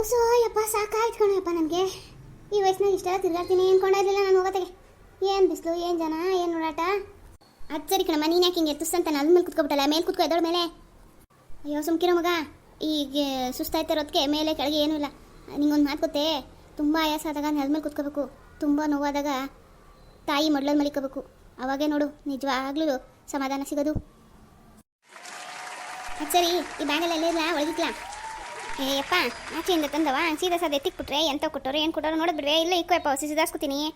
ಉಸೋ ಯಪ್ಪ, ಸಾಕಾಯ್ತು ಕಣಪ್ಪ ನನಗೆ ಈ ವಯಸ್ಸಿನಾಗ ಇಷ್ಟೆಲ್ಲ ತಿರ್ಗಾಡ್ತೀನಿ ಅನ್ಕೊಂಡಿರಲಿಲ್ಲ ನಾನು ಹೋಗೋತೆಗೆ. ಏನು ಬಿಸಿಲು, ಏನು ಜನ, ಏನು ನೋಡಾಟ ಅದು ಸರಿ ಕಣಮ್ಮ, ನೀನು ಯಾಕೆ ಹಿಂಗೆ ತುಸ್ ಅಂತ ನನ್ನ ಮೇಲೆ ಕುತ್ಕೊಬಿಟ್ಟಲ್ಲ? ಮೇಲೆ ಕುತ್ಕೊ ಎದೋಳ ಮೇಲೆ. ಅಯ್ಯೋ, ಸುಮ್ಕಿರೋ ಮಗ. ಈಗ ಸುಸ್ತಾಯ್ತಿರೋದಕ್ಕೆ ಮೇಲೆ, ಕೆಳಗೆ ಏನೂ ಇಲ್ಲ. ನಿಂಗೊಂದು ಮಾತು ಗೊತ್ತೇ? ತುಂಬ ಆಯಾಸ ಆದಾಗ ನೆಲದ ಮೇಲೆ ಕುತ್ಕೋಬೇಕು. ತುಂಬ ನೋವಾದಾಗ ತಾಯಿ ಮಡ್ಲಲ್ಲಿ ಮಲಿಕೋಬೇಕು. ಅವಾಗೇ ನೋಡು, ನಿಜವಾಗ್ಲೂ ಸಮಾಧಾನ ಸಿಗೋದು. ಅಚ್ಚರಿ ಸರಿ, ಈ ಬ್ಯಾಗಲ್ಲಿ ಎಲ್ಲಿಲ್ಲ ಒಳಗಿಕ್ಲಾ ಏ ಯಪ್ಪ ಆಚೆಯಿಂದ ತಂದವ? ಸೀದಾ ಸಾದ ಎತ್ತಿಕ್ಬಿಟ್ರೆ ಎಂತ ಕೊಟ್ಟರು ಏನು ಕೊಟ್ಟರು ನೋಡೋದು ಬಿಡ್ವೆ? ಇಲ್ಲ ಇಕ್ಕೋ ಹೊಸ ಹೊಸಿ ಸುಧಾರಿಸ್ಕೊತೀನಿ.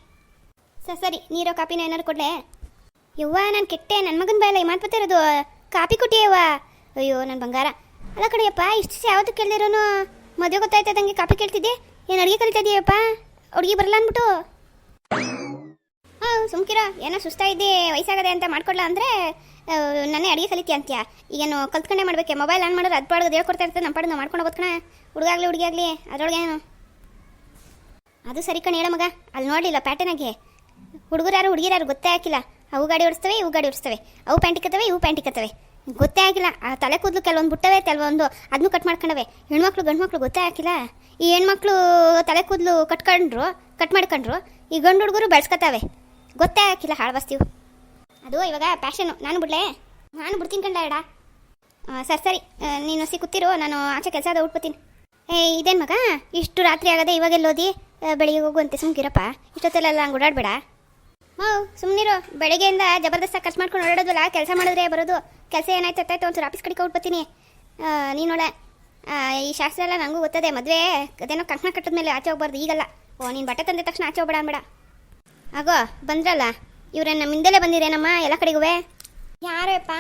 ಸ, ಸರಿ, ನೀರೋ ಕಾಪಿನ ಏನಾರು ಕೊಡ್ಲೆ? ಯವ್ವ, ನಾನು ಕೆಟ್ಟೆ ನನ್ನ ಮಗನ ಬಾಯಲ್ಲ ಈ ಮಾತು ಇರೋದು. ಕಾಪಿ ಕೊಟ್ಟಿಯವ್ವ ಅಯ್ಯೋ ನನ್ನ ಬಂಗಾರ. ಅಲ್ಲ ಕಡೆಯಪ್ಪ ಇಷ್ಟು ಯಾವುದು ಕೇಳ್ದಿರೋನು? ಮದುವೆ ಗೊತ್ತಾಯ್ತದಂಗೆ ಕಾಪಿ ಕೇಳ್ತಿದ್ದೆ? ಏನು ಅಡುಗೆ ಇದೆಯಪ್ಪ? ಹುಡುಗಿ ಬರಲ್ಲ ಅಂದ್ಬಿಟ್ಟು? ಸುಮ್ಕಿರ, ಏನೋ ಸುಸ್ತಾ ಇದ್ದೆ ವಯಸ್ಸಾಗದೆ ಅಂತ ಮಾಡ್ಕೊಡ್ಲ ಅಂದರೆ ನಾನೇ ಅಡುಗೆ ಕಲಿತೀಯ ಅಂತ್ಯ. ಈಗೇನು ಕಲ್ತ್ಕೊಂಡೆ ಮಾಡ್ಬೇಕೆ? ಮೊಬೈಲ್ ಆನ್ ಮಾಡೋದು ಅದು ಪಾಡೋದು ಹೇಳ್ಕೊಡ್ತಾ ಇರ್ತದೆ ನಮ್ಮ ಪಾಡು ನಾವು ಮಾಡ್ಕೊಂಡು ಹೋಗ್ತಾನೆ ಹುಡುಗಾಗ್ಲಿ ಅದ್ರೊಳಗೆ ಏನು ಅದು ಸರಿ ಕಣ್ ಹೇಳ ಮಗ, ಅಲ್ಲಿ ನೋಡಲಿಲ್ಲ ಪ್ಯಾಟರ್ನಾಗೆ ಹುಡುಗರಾರು, ಹುಡುಗಿರಾರು ಹುಡುಗಿರು ಗೊತ್ತೇ ಹಾಕಿಲ್ಲ. ಅವು ಗಾಡಿ ಓಡಿಸ್ತವೆ, ಇವು ಗಾಡಿ ಓಡಿಸ್ತವೆ. ಅವು ಪ್ಯಾಂಟ್ ಇಕ್ಕತ್ತವೆ, ಇವು ಪ್ಯಾಂಟ್ ಇಕ್ಕತ್ತವೆ. ಗೊತ್ತೇ ಆಗಿಲ್ಲ ಆ ತಲೆ ಕೂದಲು ಕೆಲವೊಂದು ಬುಟ್ಟವೇ, ಕೆಲವೊಂದು ಅದನ್ನು ಕಟ್ ಮಾಡ್ಕೊಂಡವೆ. ಹೆಣ್ಮಕ್ಳು ಗಂಡು ಮಕ್ಳು ಗೊತ್ತೇ ಹಾಕಿಲ್ಲ? ಈ ಹೆಣ್ಮಕ್ಳು ತಲೆ ಕೂದಲು ಕಟ್ಕೊಂಡ್ರು ಕಟ್ ಮಾಡ್ಕೊಂಡ್ರು, ಈ ಗಂಡು ಹುಡುಗರು ಬೆಳೆಸ್ಕೊತಾವೆ. ಗೊತ್ತೇ ಹಾಕಿಲ್ಲ ಹಾಳು ಬಸ್ತೀವು ಅದು ಇವಾಗ ಪ್ಯಾಷನ್ನು ನಾನು ಬಿಡ್ಲೆ? ನಾನು ಬಿಡ್ತೀನಿ ಕಂಡ ಎಡ. ಸರಿ ಸರಿ. ನೀನು ಹಸಿ ಕೂತಿರು, ನಾನು ಆಚೆ ಕೆಲಸ ಅದ ಉಟ್ಕೋತೀನಿ ಏ, ಇದೇನು ಮಗ? ಇಷ್ಟು ರಾತ್ರಿ ಆಗದೆ ಇವಾಗೆಲ್ಲೋದಿ ಬೆಳಿಗ್ಗೆ ಹೋಗುವಂತೆ ಸುಮ್ಕಿರಪ್ಪ ಇಷ್ಟೊತ್ತಲ್ಲೆಲ್ಲ ಹಂಗೆ ಓಡಾಡಬೇಡ. ಮಾವು ಸುಮ್ಮನಿರು ಬೆಳಗ್ಗೆಯಿಂದ ಜಬರ್ದಸ್ತಾಗಿ ಖರ್ಚು ಮಾಡ್ಕೊಂಡು ಓಡಾಡೋದಲ್ಲ ಕೆಲಸ ಮಾಡಿದ್ರೆ ಬರೋದು. ಕೆಲಸ ಏನಾಯ್ತು ಅತ್ತಾಯ್ತು ಒಂಚೂರು ಆಫೀಸ್ ಕಡೆಗೆ ಉಟ್ಬತ್ತೀನಿ ನೀನೊಳೆ ಈ ಶಾಸ್ತ್ರ ಎಲ್ಲ ನನಗೂ ಗೊತ್ತದೆ. ಮದುವೆ, ಅದೇನೋ ಕಂಕಣ ಕಟ್ಟಿದ ಮೇಲೆ ಆಚೆ ಹೋಗ್ಬಾರ್ದು ಈಗಲ್ಲ. ಓ, ನೀನು ಬಟ್ಟೆ ತಂದ ತಕ್ಷಣ ಆಚೆ ಹೋಗ್ಬೇಡ ಅನ್ಬೇಡ. ಆಗೋ ಬಂದ್ರಲ್ಲ? ಇವ್ರೆ ನಮ್ಮಿಂದಲೇ ಹಿಂದೆಲೆ ಬಂದಿರೇನಮ್ಮ ಎಲ್ಲ ಕಡೆಗೂ ಯಾರಪ್ಪ?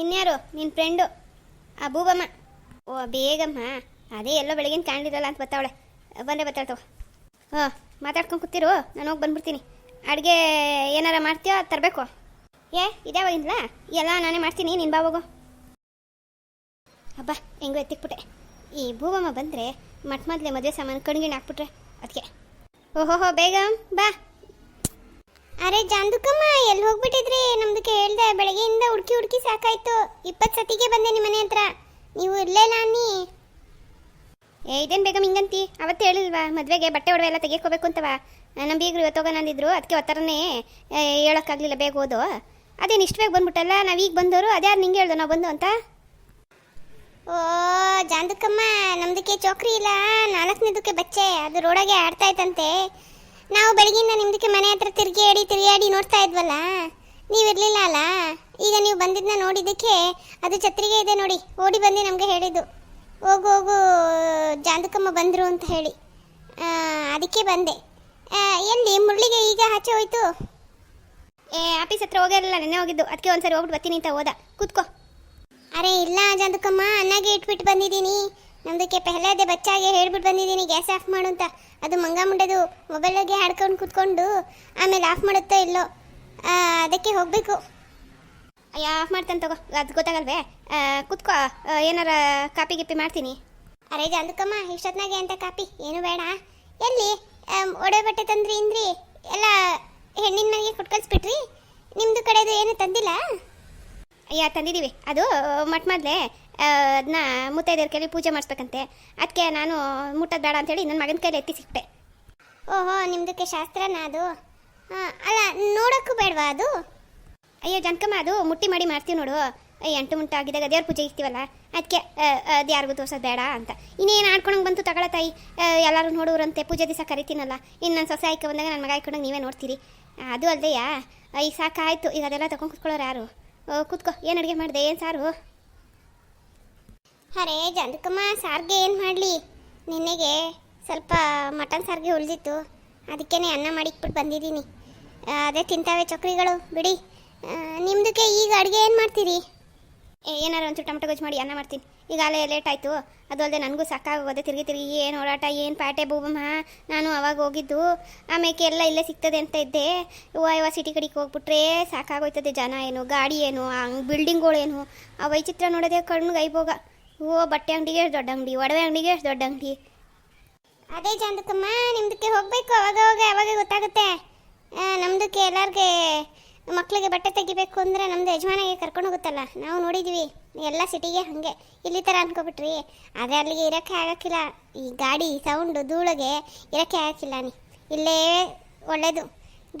ಇನ್ಯಾರು? ನಿನ್ನ ಫ್ರೆಂಡು. ಆ ಬೂಬಮ್ಮ ಓ ಬೇಗಮ್ಮ. ಅದೇ ಎಲ್ಲೋ ಬೆಳಗಿನ ಕಾಣಿರಲ್ಲ ಅಂತ ಬತ್ತಾವಳೆ. ಬಂದೆ ಬತ್ತಾಳ್ತವ ಹಾಂ ಮಾತಾಡ್ಕೊಂಡು ಕೂತಿರು. ನಾನು ಹೋಗಿ ಬಂದ್ಬಿಡ್ತೀನಿ. ಅಡುಗೆ ಏನಾರ ಮಾಡ್ತೀಯೋ ತರಬೇಕು. ಏ ಇದ್ಯಾವಾಗಿಂದಲ? ಎಲ್ಲ ನಾನೇ ಮಾಡ್ತೀನಿ ನಿನ್ನ ಬಾ ಹೋಗು. ಹಬ್ಬ ಹೆಂಗೋ ಎತ್ತಿಕ್ಬಿಟ್ಟೆ ಈ ಭೂಬಮ್ಮ ಬಂದರೆ ಮಟ್ಟ ಮೊದಲೇ ಮದುವೆ ಸಾಮಾನು ಕಣ್ಗಿಣ್ ಹಾಕ್ಬಿಟ್ರೆ ಅದಕ್ಕೆ ಓಹೋಹೋ ಬೇಗ ಬಾ. ಅರೆ ಜಾಂದುಕಮ್ಮ, ಎಲ್ಲಿ ಹೋಗ್ಬಿಟ್ಟಿದ್ರಿ? ನಮ್ದು ಕೇಳ್ದೆ, ಬೆಳಗ್ಗೆಯಿಂದ ಹುಡುಕಿ ಹುಡುಕಿ ಸಾಕಾಯ್ತು. ಇಪ್ಪತ್ತು ಸತಿಗೆ ಬಂದೆ ನಿಮ್ಮ ಮನೆ ಹತ್ರ. ನೀವು ಇರ್ಲೇ ನಾನಿ ಏ, ಇದೇನು ಬೇಗ ಹಿಂಗಂತಿ? ಅವತ್ತು ಹೇಳಿಲ್ವಾ, ಮದುವೆಗೆ ಬಟ್ಟೆ ಒಡವೆ ಎಲ್ಲ ತೆಗೆಕೋಬೇಕು ಅಂತವ. ನಮ್ಮ ಬೀಗರು ಇವತ್ತು ಹೋಗೋಣ ಅಂದಿದ್ರು, ಅದಕ್ಕೆ ಒತ್ತರನೇ ಹೇಳೋಕ್ಕಾಗಲಿಲ್ಲ ಬೇಗ ಓದು ಅದೇನು ಇಷ್ಟು ಬೇಗ ಬಂದ್ಬಿಟ್ಟಲ್ಲ, ನಾವು ಈಗ ಬಂದವರು ಅದ್ಯಾರು ನಿಂಗೆ ಹೇಳ್ದು ನಾವು ಬಂದು ಅಂತ? ಓ, ಜಾಂದುಕಮ್ಮ, ನಮ್ದಕ್ಕೆ ಚೌಕ್ರಿ ಇಲ್ಲ, ನಾಲ್ಕನೇದಕ್ಕೆ ಬಚ್ಚೆ, ಅದು ರೋಡಾಗೆ ಆಡ್ತಾ ಇತ್ತಂತೆ. ನಾವು ಬೆಳಗಿನ ನಿಮ್ದಕ್ಕೆ ಮನೆ ಹತ್ರ ತಿರುಗಿಯಾಡಿ ತಿರುಗಾಡಿ ನೋಡ್ತಾ ಇದ್ವಲ್ಲ? ನೀವಿರ್ಲಿಲ್ಲ ಅಲ್ಲ? ಈಗ ನೀವು ಬಂದಿದ್ದನ್ನ ನೋಡಿದ್ದಕ್ಕೆ ಅದು ಛತ್ರಿಗೆ ಇದೆ ನೋಡಿ. ಓಡಿ ಬಂದು ನಮಗೆ ಹೇಳಿದ್ದು. ಹೋಗು ಹೋಗು ಜಾಂದಕಮ್ಮ ಬಂದರು ಅಂತ ಹೇಳಿ. ಅದಕ್ಕೆ ಬಂದೆ. ಎಲ್ಲಿ ಮುರಳಿಗೆ ಈಗ ಆಚೆ ಹೋಯ್ತು? ಏ ಆಫೀಸ್ ಹತ್ರ ಹೋಗಿರಲಿಲ್ಲ ನೆನ್ನೆ ಹೋಗಿದ್ದು. ಅದಕ್ಕೆ ಒಂದ್ಸರಿ ಹೋಗ್ಬಿಟ್ಟು ಬರ್ತೀನಿ ಅಂತ ಹೋದ. ಕೂತ್ಕೋ. ಅರೆ ಇಲ್ಲ ಜಾಂದಕಮ್ಮ ಅನ್ನಾಗೆ ಇಟ್ಬಿಟ್ಟು ಬಂದಿದ್ದೀನಿ. ನಮ್ದಕ್ಕೆ ಪೆಹ್ಲಾದೆ ಬಚ್ಚಾಗೆ ಹೇಳ್ಬಿಟ್ಟು ಬಂದಿದ್ದೀನಿ ಗ್ಯಾಸ್ ಆಫ್ ಮಾಡು ಅಂತ. ಅದು ಮಂಗ ಮುಂಡದು ಮೊಬೈಲಾಗೆ ಹಾಡ್ಕೊಂಡು ಕುತ್ಕೊಂಡು ಆಮೇಲೆ ಆಫ್ ಮಾಡುತ್ತೋ ಇಲ್ಲೋ. ಅದಕ್ಕೆ ಹೋಗಬೇಕು. ಅಯ್ಯ, ಆಫ್ ಮಾಡ್ತಾನೆ ತಗೋ. ಅದು ಗೊತ್ತಾಗಲ್ವೇ? ಕುತ್ಕೋ. ಏನಾರ ಕಾಪಿ ಗಿಪ್ಪಿ ಮಾಡ್ತೀನಿ. ಅರೆ ಜಾಂದುಕಮ್ಮ ಇಷ್ಟೊತ್ನಾಗೆ ಅಂತ ಕಾಪಿ. ಏನು ಬೇಡ. ಎಲ್ಲಿ? ಒಡೆ ಬಟ್ಟೆ ತಂದ್ರಿ ಇಂದ್ರಿ. ಎಲ್ಲ ಹೆಣ್ಣಿನ ಮನೆಗೆ ಕೊಟ್ಟು ನಿಮ್ಮದು ಕಡೆದು ಏನು ತಂದಿಲ್ಲ? ಅಯ್ಯ ತಂದಿದ್ದೀವಿ. ಅದು ಮಟ್ ಮೊದಲೇ ಅದನ್ನ ಮುತ್ತೈದೆಯರ ಕೈಲಿ ಪೂಜೆ ಮಾಡಿಸ್ಬೇಕಂತೆ. ಅದಕ್ಕೆ ನಾನು ಮುಟ್ಟೋದು ಬೇಡ ಅಂತೇಳಿ ನನ್ನ ಮಗನ ಕೈಲಿ ಎತ್ತಿ ಸಿಕ್ತೆ. ಓಹೋ ನಿಮ್ದಕ್ಕೆ ಶಾಸ್ತ್ರನ ಅದು? ಹಾಂ ಅಲ್ಲ ನೋಡೋಕ್ಕೂ ಬೇಡವಾ ಅದು? ಅಯ್ಯೋ ಜನಕಮ್ಮ ಅದು ಮುಟ್ಟಿ ಮಾಡಿ ಮಾಡ್ತೀವಿ ನೋಡು. ಅಯ್ಯ ಎಂಟು ಮುಂಟು ಆಗಿದಾಗ ದೇವ್ರ ಪೂಜೆ ಇರ್ತೀವಲ್ಲ ಅದಕ್ಕೆ ಅದು ಯಾರಿಗೂ ತೋರ್ಸೋದು ಬೇಡ ಅಂತ. ಇನ್ನೇನು ಆಡ್ಕೊಂಡಂಗೆ ಬಂತು ತಗೊಳ ತಾಯಿ? ಎಲ್ಲರೂ ನೋಡೋರಂತೆ ಪೂಜೆ ದಿವಸ ಕರಿತೀನಲ್ಲ. ಇನ್ನು ನನ್ನ ಸೊಸೆ ಆಯ್ಕೆ ಬಂದಾಗ ನನ್ನ ಮಗ ಆಯ್ಕೊಂಡಂಗೆ ನೀವೇ ನೋಡ್ತೀರಿ. ಅದು ಅಲ್ದೆಯಾ? ಈಗ ಸಾಕಾಯಿತು. ಈಗ ಅದೆಲ್ಲ ತಗೊಂಡು ಕುತ್ಕೊಳ್ಳೋರು ಯಾರು? ಕೂತ್ಕೋ. ಏನು ಅಡುಗೆ ಮಾಡಿದೆ? ಏನು ಸಾರು? ಅರೇ ಜಂದಕಮ್ಮ ಸಾರಿಗೆ ಏನು ಮಾಡಲಿ? ನಿನ್ನೆಗೆ ಸ್ವಲ್ಪ ಮಟನ್ ಸಾರಿಗೆ ಉಳಿದಿತ್ತು ಅದಕ್ಕೇ ಅನ್ನ ಮಾಡಿಕ್ಬಿಟ್ಟು ಬಂದಿದ್ದೀನಿ. ಅದೇ ತಿಂತಾವೆ ಚಕ್ರಿಗಳು. ಬಿಡಿ. ನಿಮ್ಮದಕ್ಕೆ ನಿಮ್ದಕ್ಕೆ ಈಗ ಅಡುಗೆ ಏನು ಮಾಡ್ತೀರಿ? ಏನಾರು ಒಂಚೂರು ಟೊಮೆಟೊ ಗೊಜ್ಜು ಮಾಡಿ ಅನ್ನ ಮಾಡ್ತೀನಿ. ಈಗ ಅಲ್ಲೇ ಲೇಟ್ ಆಯಿತು. ಅದು ಅಲ್ಲದೆ ನನಗೂ ಸಾಕಾಗೋದೆ. ತಿರುಗಿ ತಿರುಗಿ ಏನು ಓಡಾಟ ಏನು ಪ್ಯಾಟೆ ಬೂಬಮ್ಮ ನಾನು ಅವಾಗ ಹೋಗಿದ್ದು. ಆಮೇಲೆ ಎಲ್ಲ ಇಲ್ಲೇ ಸಿಗ್ತದೆ ಅಂತ ಇದ್ದೆ. ಇವ ಸಿಟಿ ಕಡೆಗೆ ಹೋಗ್ಬಿಟ್ರೆ ಸಾಕಾಗೋಯ್ತದೆ ಜನ ಏನು, ಗಾಡಿ ಏನು ಹಂಗೆ ಬಿಲ್ಡಿಂಗ್ಗಳೇನು ಆ ವೈಚಿತ್ರ ನೋಡೋದೇ ಕಣ್ಣಿಗೆ ಐಬೋಗ ಓ, ಬಟ್ಟೆ ಅಂಗಡಿಗೆ ಎಷ್ಟು ದೊಡ್ಡ ಅಂಗಡಿ, ಒಡವೆ ಅಂಗಡಿಗೆ ಎಷ್ಟು ದೊಡ್ಡ ಅಂಗಡಿ. ಅದೇ ಚಂದಕ್ಕಮ್ಮ ನಿಮ್ದಕ್ಕೆ ಹೋಗಬೇಕು, ಅವಾಗ ಅವಾಗ ಅವಾಗ ಗೊತ್ತಾಗುತ್ತೆ. ನಮ್ದಕ್ಕೆ ಎಲ್ಲಾರ್ಗೆ ಮಕ್ಕಳಿಗೆ ಬಟ್ಟೆ ತೆಗಿಬೇಕು ಅಂದರೆ ನಮ್ಮದು ಯಜಮಾನಿಗೆ ಕರ್ಕೊಂಡು ಹೋಗುತ್ತಲ್ಲ. ನಾವು ನೋಡಿದ್ವಿ, ಎಲ್ಲ ಸಿಟಿಗೆ ಹಾಗೆ. ಇಲ್ಲಿ ಥರ ಅನ್ಕೊಬಿಟ್ರಿ. ಆದರೆ ಅಲ್ಲಿಗೆ ಇರೋಕ್ಕೆ ಆಗೋಕ್ಕಿಲ್ಲ. ಈ ಗಾಡಿ ಸೌಂಡು ಧೂಳಿಗೆ ಇರೋಕ್ಕೆ ಆಗೋಕ್ಕಿಲ್ಲ ನೀ. ಇಲ್ಲೇ ಒಳ್ಳೆಯದು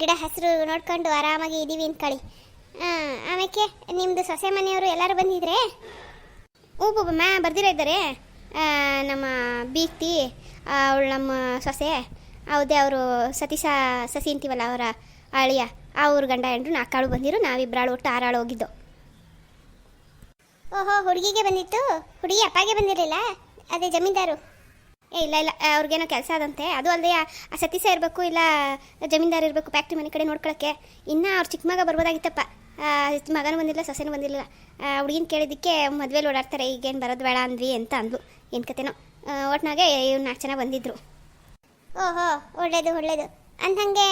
ಗಿಡ, ಹಸಿರು ನೋಡ್ಕೊಂಡು ಆರಾಮಾಗಿ ಇದ್ದೀವಿ ಅಂದ್ಕೊಳ್ಳಿ ಹಾಂ ಆಮೇಲೆ ನಿಮ್ಮದು ಸೊಸೆ ಮನೆಯವರು ಎಲ್ಲರೂ ಬಂದಿದ್ರೆ? ಓ ಬಾಬಮ್ಮ ಬರ್ದಿರ ಇದ್ದಾರೆ? ನಮ್ಮ ಬೀಕ್ತಿ ಅವಳು ನಮ್ಮ ಸೊಸೆ. ಹೌದೇ, ಅವರು ಸತೀಶ, ಸಸಿ ಅಂತೀವಲ್ಲ ಅವರ ಅಳಿಯ ಆ ಊರ್ ಗಂಡ ಹೆಂಡ್ರು ನಾಲ್ಕಾಳು ಬಂದಿರು ನಾವಿಬ್ಬರಾಳು ಒಟ್ಟು ಆರಾಳು ಹೋಗಿದ್ದು. ಓಹೋ ಹುಡುಗಿಗೆ ಬಂದಿತ್ತು? ಹುಡುಗಿ ಅಪ್ಪಗೆ ಬಂದಿರಲಿಲ್ಲ? ಅದೇ ಜಮೀನ್ದಾರು. ಏ ಇಲ್ಲ ಇಲ್ಲ ಅವ್ರಿಗೇನೋ ಕೆಲಸ ಅದಂತೆ ಅದು ಅಲ್ಲದೆ ಆ ಸತೀಶ ಇರಬೇಕು ಇಲ್ಲ ಜಮೀನ್ದಾರ್ ಇರಬೇಕು ಫ್ಯಾಕ್ಟ್ರಿ ಮನೆ ಕಡೆ ನೋಡ್ಕೊಳಕ್ಕೆ. ಇನ್ನೂ ಅವ್ರು ಚಿಕ್ಕ ಮಗ ಬರ್ಬೋದಾಗಿತ್ತಪ್ಪ. ಮಗನೂ ಬಂದಿಲ್ಲ ಸೊಸೆನೂ ಬಂದಿಲ್ಲ. ಹುಡುಗಿನ ಕೇಳಿದ್ದಕ್ಕೆ ಮದುವೆಲಿ ಓಡಾಡ್ತಾರೆ ಈಗೇನು ಬರೋದು ಬೇಡ ಅಂದ್ವಿ ಅಂತ ಅಂದ್ಲು. ಏನು ಕತೆನೋ. ಒಟ್ನಾಗೆ ಇವ್ರು ನಾಲ್ಕು ಜನ ಬಂದಿದ್ರು. ಓಹೋ ಒಳ್ಳೇದು ಒಳ್ಳೇದು. ಅಂದಂಗೆ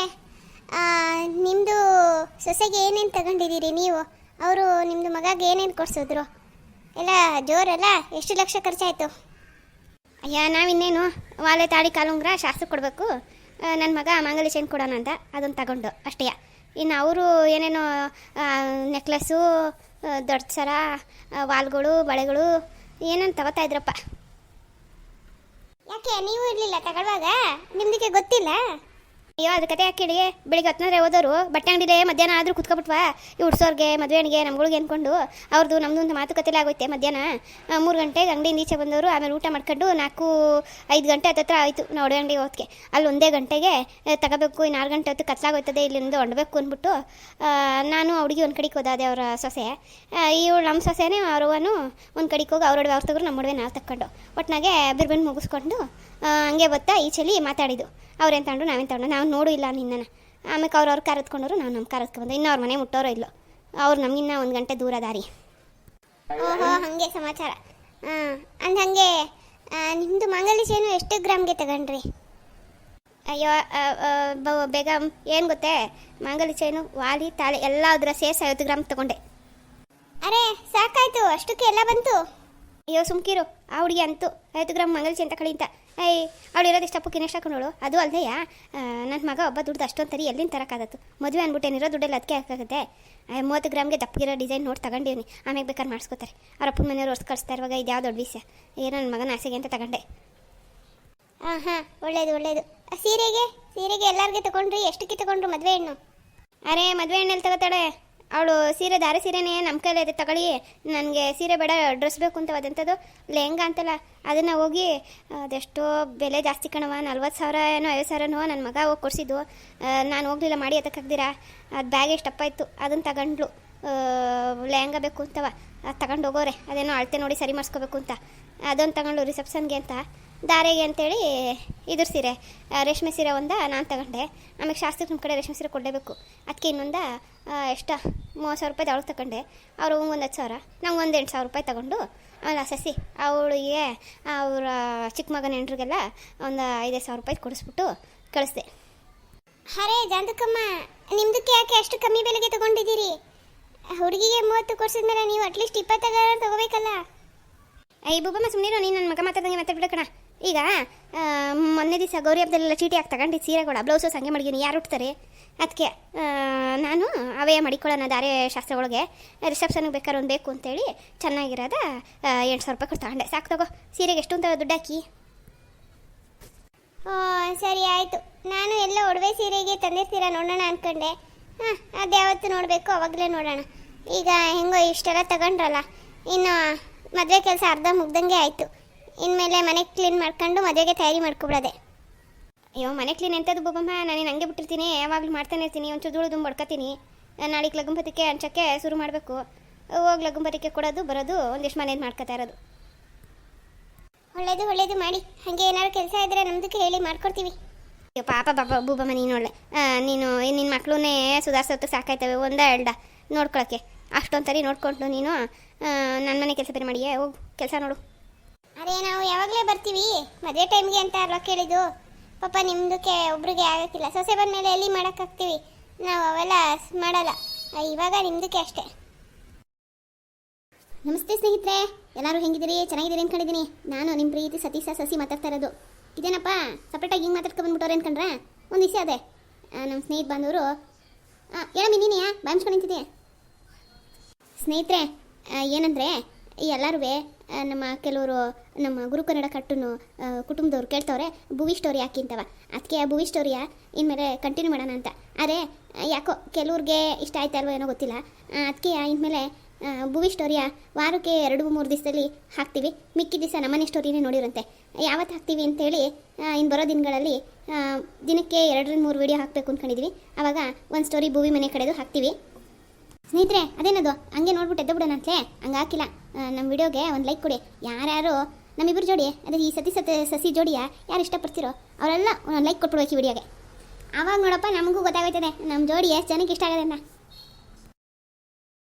ನಿಮ್ಮದು ಸೊಸೆಗೆ ಏನೇನು ತಗೊಂಡಿದ್ದೀರಿ ನೀವು? ಅವರು ನಿಮ್ಮದು ಮಗಗೆ ಏನೇನು ಕೊಡ್ಸಿದ್ರು? ಎಲ್ಲ ಜೋರಲ್ಲ? ಎಷ್ಟು ಲಕ್ಷ ಖರ್ಚಾಯಿತು? ಅಯ್ಯ ನಾವಿನ್ನೇನು ವಾಲೆ ತಾಳಿ ಕಾಲುಂಗ್ರ ಶಾಸ್ತ್ರ ಕೊಡಬೇಕು? ನನ್ನ ಮಗ ಮಾಂಗಲ್ಯ ಚೈನ್ ಕೊಡೋಣ ಅಂತ ಅದನ್ನು ತಗೊಂಡು ಅಷ್ಟೇ. ಇನ್ನು ಅವರು ಏನೇನೋ ನೆಕ್ಲೆಸ್ಸು ದೊಡ್ಡ ಸರ ವಾಲ್ಗಳು ಬಳೆಗಳು ಏನೇನು ತಗೋತಾ ಇದ್ರಪ್ಪ. ಯಾಕೆ ನೀವು ಇರಲಿಲ್ಲ ತಗೊಳ್ಳುವಾಗ ನಿಮ್ದಕ್ಕೆ ಗೊತ್ತಿಲ್ಲ? ಅಯ್ಯೋ ಅದ್ರ ಕತೆ ಹಾಕಿಡಿ ಬೆಳಿಗ್ಗೆ ಹತ್ತನೇ ಓದೋರು, ಬಟ್ಟೆ ಅಂಗಡಿಲೇ ಮಧ್ಯಾಹ್ನ ಆದರೂ ಕುತ್ಕೊಬಿಟ್ವಾ? ಈ ಹುಡ್ಸೋರ್ಗೆ ಮದುವೆ ಹಣಿಗೆ ನಮ್ಗಳಿಗೆ ಅಂದ್ಕೊಂಡು ಅವ್ರದ್ದು ನಮ್ದು ಒಂದು ಮಾತುಕತೆಲೆ ಆಗೋಯ್ತೆ ಮಧ್ಯಾಹ್ನ. ಮೂರು ಗಂಟೆಗೆ ಅಂಗಡಿಯಿಂದ ಈಚೆ ಬಂದವರು, ಆಮೇಲೆ ಊಟ ಮಾಡ್ಕೊಂಡು ನಾಲ್ಕು, ಐದು ಗಂಟೆ ಹತ್ತತ್ರ ಆಯಿತು ನಾವು ಒಡೆ ಅಂಗಡಿಗೆ ಹೋದ್ಕೆ. ಅಲ್ಲಿ ಒಂದೇ ಗಂಟೆಗೆ ತಗೋಬೇಕು ಇನ್ನು ಆರು ಗಂಟೆ ಹೊತ್ತು ಕತ್ಲಾಗೋಯ್ತದೆ, ಇಲ್ಲಿಂದ ಹೊಂಡಬೇಕು ಅಂದ್ಬಿಟ್ಟು ನಾನು ಹುಡುಗಿ ಒಂದು ಕಡೆಗೆ ಹೋದಾದೆ ಅವರ ಸೊಸೆ. ಇವಳು ನಮ್ಮ ಸೊಸೆನೇ ಅವರವನು ಒಂದು ಕಡೆಗೆ ಹೋಗಿ ಅವ್ರ ಅವ್ರು ತಗೊಂಡು ನಮ್ಮ ಒಡವೆ ನಾವು ತಕ್ಕೊಂಡು. ಒಟ್ಟಿನಾಗೆ ಬಿರ್ಬೆಣ್ಣು ಮುಗಿಸ್ಕೊಂಡು ಹಂಗೆ ಬತ್ತಾ ಈಚೆಲಿ ಮಾತಾಡಿದ್ದು. ಅವ್ರೇನು ತಗೊಂಡು ನಾವೇನು ತಗೊಂಡು ನಾವು ನೋಡು ಇಲ್ಲ ನಿನ್ನನ್ನು ಆಮೇಲೆ ಅವ್ರು ಅವ್ರು ಕಾರ್ ನಾವು ನಮ್ಮ ಕರೆದ್ಕೊಂಡು ಇನ್ನು ಅವ್ರ ಮನೆ ಮುಟ್ಟೋರೋ ಇಲ್ಲೋ. ಅವ್ರು ನಮಗಿನ್ನ ಒಂದು ಗಂಟೆ ದೂರ ದಾರಿ. ಓಹೋ, ಹಾಗೆ ಸಮಾಚಾರ. ಹಾಂ ಹಾಗೆ ನಿಮ್ಮದು ಮಾಂಗಲ್ಯ ಚೇನು ಎಷ್ಟು ಗ್ರಾಮ್ಗೆ ತಗೊಂಡ್ರಿ? ಅಯ್ಯೋ ಬೇಗ, ಏನು ಗೊತ್ತೇ? ಮಾಂಗಲ್ಯ ಚೈನು ವಾಲಿ, ತಾಳೆ ಎಲ್ಲ ಅದರ ಸೇರಿಸಿ ಐವತ್ತು ಗ್ರಾಮ್ ತಗೊಂಡೆ. ಅರೆ, ಸಾಕಾಯ್ತು. ಅಷ್ಟಕ್ಕೆ ಎಲ್ಲ ಬಂತು. ಅಯ್ಯೋ, ಸುಮ್ಕಿರು. ಆ ಹುಡುಗಿ ಅಂತೂ ಐವತ್ತು ಗ್ರಾಮ್ ಮಂಗಲ್ ಅಂತ ಅಂತ ಐ ಅವಳು ಇರೋದು ಇಷ್ಟಪ್ಪು ಇನ್ನೆಷ್ಟು ಹಾಕೊಂಡೋಳು ಅದು ಅಲ್ಲದೆಯ ನನ್ನ ಮಗ ಒಬ್ಬ ದುಡ್ಡು ಅಷ್ಟೊಂದು ತರಿ ಎಲ್ಲಿಂದ ತರೋಕ್ಕಾಗತ್ತು? ಮದುವೆ ಅಂದ್ಬಿಟ್ಟೇನಿರೋ ದುಡ್ಡಲ್ಲಿ ಅದಕ್ಕೆ ಹಾಕಾಗುತ್ತೆ. ಮೂವತ್ತು ಗ್ರಾಮ್ಗೆ ದಪ್ಪಗಿರೋ ಡಿಸೈನ್ ನೋಡಿ ತಗೊಂಡಿವ್ನಿ. ಆಮೇಲೆ ಬೇಕಾದ್ರೆ ಮಾಡಿಸ್ಕೋತಾರೆ. ಅವ್ರ ಅಪ್ಪನ ಮನೆಯವ್ರು ಹೊರ್ಸ್ ಕಳಿಸ್ತಾ ಇರುವಾಗ ಇದು ಯಾವ ದೊಡ್ಡ ವಿಷಯ? ಏನೋ ನನ್ನ ಮಗನ ಆಸೆಗೆ ಅಂತ ತಗೊಂಡೆ. ಹಾಂ ಹಾಂ, ಒಳ್ಳೇದು ಒಳ್ಳೇದು. ಸೀರೆಗೆ ಸೀರೆಗೆ ಎಲ್ಲರಿಗೆ ತಗೊಂಡ್ರಿ, ಎಷ್ಟಕ್ಕೆ ತಗೊಂಡ್ರು ಮದುವೆ ಹೆಣ್ಣು? ಅರೆ, ಮದುವೆ ಹಣ್ಣೆಲ್ಲಿ ತಗೋತಾಳೆ. ಅವಳು ಸೀರೆ ದಾರೆ ಸೀರೆನೇ ನಮ್ಮ ಕೈಲಿ ಇದೆ, ತಗೊಳ್ಳಿ. ನನಗೆ ಸೀರೆ ಬೇಡ, ಡ್ರೆಸ್ ಬೇಕು ಅಂತ ಅದಂಥದ್ದು ಲೆಹಂಗಾ ಅಂತಲ್ಲ, ಅದನ್ನು ಹೋಗಿ, ಅದೆಷ್ಟೋ ಬೆಲೆ ಜಾಸ್ತಿ ಕಣವ ನಲ್ವತ್ತು ಸಾವಿರ ಏನೋ ಐವತ್ತು ಸಾವಿರನೋ ನನ್ನ ಮಗ ಹೋಗಿ ಕೊಡಿಸಿದ್ದು. ನಾನು ಹೋಗಲಿಲ್ಲ, ಮಾಡಿ ಅದಕ್ಕಾಗ್ದಿರಾ ಅದು ಬ್ಯಾಗ್ ಎಷ್ಟಪ್ಪ ಇತ್ತು, ಅದನ್ನು ತಗೊಂಡ್ಲು ಲೆಹಂಗಾ ಬೇಕು ಅಂತವ. ಅದು ತಗೊಂಡು ಹೋಗೋರೆ, ಅದೇನೋ ಅಳತೆ ನೋಡಿ ಸರಿ ಮಾಡಿಸ್ಕೋಬೇಕು ಅಂತ. ಅದೊಂದು ತಗೊಂಡು ರಿಸೆಪ್ಷನ್ಗೆ ಅಂತ, ದಾರೆಗೆ ಅಂತೇಳಿ ಇದ್ರ ಸೀರೆ ರೇಷ್ಮೆ ಸೀರೆ ಒಂದ ನಾನು ತಗೊಂಡೆ. ಆಮೇಲೆ ಶಾಸ್ತ್ರಕ್ಕೆ ನಮ್ಮ ಕಡೆ ರೇಷ್ಮೆ ಸೀರೆ ಕೊಡಲೇಬೇಕು. ಅದಕ್ಕೆ ಇನ್ನೊಂದು ಎಷ್ಟ, ಮೂವತ್ತು ಸಾವಿರ ರೂಪಾಯಿ ಅವಳು ತಗೊಂಡೆ. ಅವ್ರು ಒಂದು ಹತ್ತು ಸಾವಿರ, ನಂಗೆ ಒಂದು ಎಂಟು ಸಾವಿರ ರೂಪಾಯಿ ತಗೊಂಡು ಆಮೇಲೆ ಆ ಸಸಿ ಅವಳಿಗೆ, ಅವರ ಚಿಕ್ಕ ಮಗನ ಹೆಂಡ್ರಿಗೆಲ್ಲ ಒಂದು ಐದೈದು ಸಾವಿರ ರೂಪಾಯಿ ಕೊಡಿಸ್ಬಿಟ್ಟು ಕಳಿಸ್ದೆ. ಹರೇ ಜಾಂತಕಮ್ಮ ನಿಮ್ದಕ್ಕೆ ಯಾಕೆ ಅಷ್ಟು ಕಮ್ಮಿ ಬೆಲೆಗೆ ತಗೊಂಡಿದ್ದೀರಿ? ಹುಡುಗಿಗೆ ಮೂವತ್ತು ಕೊಡಿಸಿದ್ಮೇಲೆ ನೀವು ಅಟ್ಲೀಸ್ಟ್ ಇಪ್ಪತ್ತೈದು ತಗೋಬೇಕಲ್ಲ? ಐ ಬುಬ್ಬಮ್ಮ ಸುಮ್ಮನೆ ನೀನು ನನ್ನ ಮಗ ಮಾತಾಡ್ದಂಗೆ ಮಾತಾಡ್ಬಿಡ ಕಣ. ಈಗ ಮೊನ್ನೆ ದಿವಸ ಗೌರಿ ಹಬ್ಬದಲ್ಲೆಲ್ಲ ಚೀಟಿ ಹಾಕಿ ತಗೊಂಡು ಸೀರೆ ಕೊಡ ಬ್ಲೌಸಸ್ ಹಂಗೆ ಮಡಗಿನಿ ಯಾರು ಉಟ್ತಾರೆ? ಅದಕ್ಕೆ ನಾನು ಅವೇ ಮಡಿಕೊಳ್ಳೋಣ ದಾರೆ ಶಾಸ್ತ್ರಗಳಿಗೆ ರಿಸೆಪ್ಷನ್ಗೆ ಬೇಕಾದ್ರೆ ಒಂದು ಬೇಕು ಅಂತೇಳಿ ಚೆನ್ನಾಗಿರೋದ ಎಂಟು ಸಾವಿರ ರೂಪಾಯಿ ಕೊಟ್ಟು ತಗೊಂಡೆ. ಸಾಕು ತಗೋ, ಸೀರೆಗೆ ಎಷ್ಟು ಅಂತ ದುಡ್ಡು ಹಾಕಿ? ಸರಿ ಆಯಿತು. ನಾನು ಎಲ್ಲ ಒಡವೆ ಸೀರೆಗೆ ತಂದಿರ್ತೀರ ನೋಡೋಣ ಅನ್ಕೊಂಡೆ. ಹಾಂ ಅದು ಯಾವತ್ತು ನೋಡಬೇಕು, ಅವಾಗಲೇ ನೋಡೋಣ. ಈಗ ಹೆಂಗೋ ಇಷ್ಟೆಲ್ಲ ತಗೊಂಡ್ರಲ್ಲ, ಇನ್ನು ಮದುವೆ ಕೆಲಸ ಅರ್ಧ ಮುಗ್ದಂಗೆ ಆಯಿತು. ಇನ್ಮೇಲೆ ಮನೆ ಕ್ಲೀನ್ ಮಾಡ್ಕೊಂಡು ಮದುವೆಗೆ ತಯಾರಿ ಮಾಡ್ಕೊಬಿಡೋದೆ. ಅಯ್ಯೋ, ಮನೆ ಕ್ಲೀನ್ ಎಂಥದ್ದು ಬೊಬ್ಬಮ್ಮ ನಾನು ಹಂಗೆ ಬಿಟ್ಟಿರ್ತೀನಿ. ಯಾವಾಗಲೂ ಮಾಡ್ತಾನೆ ಇರ್ತೀನಿ. ಒಂಚೂರು ಧೂಳು ದುಂಬು ಹೊಡ್ಕೊತೀನಿ ನಾಳೆಗೆ ಲಗುಂಬತಿಕೆ ಹಂಚೋಕ್ಕೆ ಶುರು ಮಾಡಬೇಕು. ಹೋಗಿ ಲಗುಂಬತಿಕೆ ಕೊಡೋದು, ಬರೋದು, ಒಂದಿಷ್ಟು ಮನೇದು ಮಾಡ್ಕೊತಾ ಇರೋದು. ಒಳ್ಳೇದು ಒಳ್ಳೇದು ಮಾಡಿ. ಹಾಗೆ ಏನಾದ್ರು ಕೆಲಸ ಇದ್ದರೆ ನಮ್ದಕ್ಕೆ ಹೇಳಿ ಮಾಡ್ಕೊಡ್ತೀವಿ. ಅಯ್ಯೋ, ಪಾಪ ಪಾಪ ಬೂಬಮ್ಮ ನೀನು ಒಳ್ಳೆ. ನೀನು ನಿನ್ನ ಮಕ್ಕಳೂ ಸುಧಾರಿಸೋದು ಸಾಕಾಯ್ತವೆ. ಒಂದ ಎರಡ. ನೋಡ್ಕೊಳಕ್ಕೆ. ಅಷ್ಟೊಂದು ಸರಿ ನೋಡ್ಕೊಂಡು ನೀನು. ನನ್ನ ಮನೆ ಕೆಲಸ ಬೇರೆ ಮಾಡಿಯೇ, ಹೋಗು, ಕೆಲಸ ನೋಡು. ಅರೇ, ನಾವು ಯಾವಾಗಲೇ ಬರ್ತೀವಿ. ಮದುವೆ ಟೈಮ್ಗೆ ಅಂತ ಅಲ್ವಾ ಕೇಳಿದ್ದು? ಪಾಪ ನಿಮ್ದಕ್ಕೆ ಒಬ್ರಿಗೆ ಆಗೋಕ್ಕಿಲ್ಲ. ಸೊಸೆ ಬಂದಮೇಲೆ ಎಲ್ಲಿ ಮಾಡೋಕ್ಕಾಗ್ತೀವಿ? ನಾವು ಅವೆಲ್ಲ ಮಾಡಲ್ಲ. ಇವಾಗ ನಿಮ್ದಕ್ಕೆ ಅಷ್ಟೇ. ನಮಸ್ತೆ ಸ್ನೇಹಿತರೆ. ಎಲ್ಲರೂ ಹೆಂಗಿದ್ದೀರಿ? ಚೆನ್ನಾಗಿದ್ದೀರಿ ಅನ್ಕೊಂಡಿದ್ದೀನಿ. ನಾನು ನಿಮ್ಮ ಪ್ರೀತಿ ಸತೀಶ ಸಸಿ ಮಾತಾಡ್ತಾ ಇರೋದು. ಇದೇನಪ್ಪ? ಸಪ್ರೇಟಾಗಿ ಹಿಂಗೆ ಮಾತಾಡ್ಕೊಂಡು ಬಂದ್ಬಿಟ್ಟವ್ರೆ ಅನ್ಕೊಂಡ್ರೆ? ಒಂದು ವಿಷಯ ಅದೇ. ನಮ್ಮ ಸ್ನೇಹಿತ ಬಂದವರು ಹೇಳಮ್ಮಿ ನೀನೇ ಬಾಯಿಸ್ಕೊಂಡು ನಿಂತಿದ್ದೆ ಸ್ನೇಹಿತರೆ ಏನಂದರೆ ಎಲ್ಲರೂ ನಮ್ಮ ಕೆಲವರು, ನಮ್ಮ ಗುರು ಕನ್ನಡ ಕಟ್ಟುನು ಕುಟುಂಬದವ್ರು ಕೇಳ್ತವ್ರೆ, ಭುವಿ ಸ್ಟೋರಿ ಹಾಕಿಂತವ ಅದಕ್ಕೆ ಆ ಭೂವಿ ಸ್ಟೋರಿಯ ಇನ್ಮೇಲೆ ಕಂಟಿನ್ಯೂ ಮಾಡೋಣ ಅಂತ. ಆದರೆ, ಯಾಕೋ ಕೆಲವ್ರಿಗೆ ಇಷ್ಟ ಆಯ್ತಾ ಇಲ್ವೋ ಏನೋ ಗೊತ್ತಿಲ್ಲ. ಅದಕ್ಕೆ ಇನ್ಮೇಲೆ ಭೂವಿ ಸ್ಟೋರಿಯ ವಾರಕ್ಕೆ ಎರಡು ಮೂರು ದಿವಸದಲ್ಲಿ ಹಾಕ್ತೀವಿ. ಮಿಕ್ಕಿ ದಿವಸ ನಮ್ಮನೆ ಸ್ಟೋರಿನೇ ನೋಡಿರಂತೆ ಯಾವತ್ತು ಹಾಕ್ತೀವಿ ಅಂತೇಳಿ ಇನ್ನು ಬರೋ ದಿನಗಳಲ್ಲಿ ದಿನಕ್ಕೆ ಎರಡರಿಂದ ಮೂರು ವೀಡಿಯೋ ಹಾಕಬೇಕು ಅಂದ್ಕೊಂಡಿದ್ವಿ ಆವಾಗ ಒಂದು ಸ್ಟೋರಿ ಭೂವಿ ಮನೆ ಕಡೆದು ಹಾಕ್ತೀವಿ. ಸ್ನೇಹಿತರೆ, ಅದೇನದು? ಹಂಗೆ ನೋಡ್ಬಿಟ್ಟು ಎದ್ದು ಬಿಡೋಣ ಅಂತಲೇ ಹಂಗೆ ಹಾಕಿಲ್ಲ. ನಮ್ಮ ವಿಡಿಯೋಗೆ ಒಂದು ಲೈಕ್ ಕೊಡಿ. ಯಾರ್ಯಾರು ನಮ್ಮಿಬ್ಬರು ಜೋಡಿ, ಅದೇ ಈ ಸತಿ ಸತಿ, ಸಸಿ ಜೋಡಿಯ ಯಾರು ಇಷ್ಟಪಡ್ತೀರೋ, ಅವರೆಲ್ಲ ಲೈಕ್ ಕೊಟ್ಬಿಡ್ಬೇಕು ಈ ವಿಡಿಯೋಗೆ. ಆವಾಗ ನೋಡಪ್ಪ, ನಮಗೂ ಗೊತ್ತಾಗೋಯ್ತದೆ. ನಮ್ಮ ಜೋಡಿ ಎಷ್ಟು ಜನಕ್ಕೆ ಇಷ್ಟ ಆಗೋದೆ ಅಂತ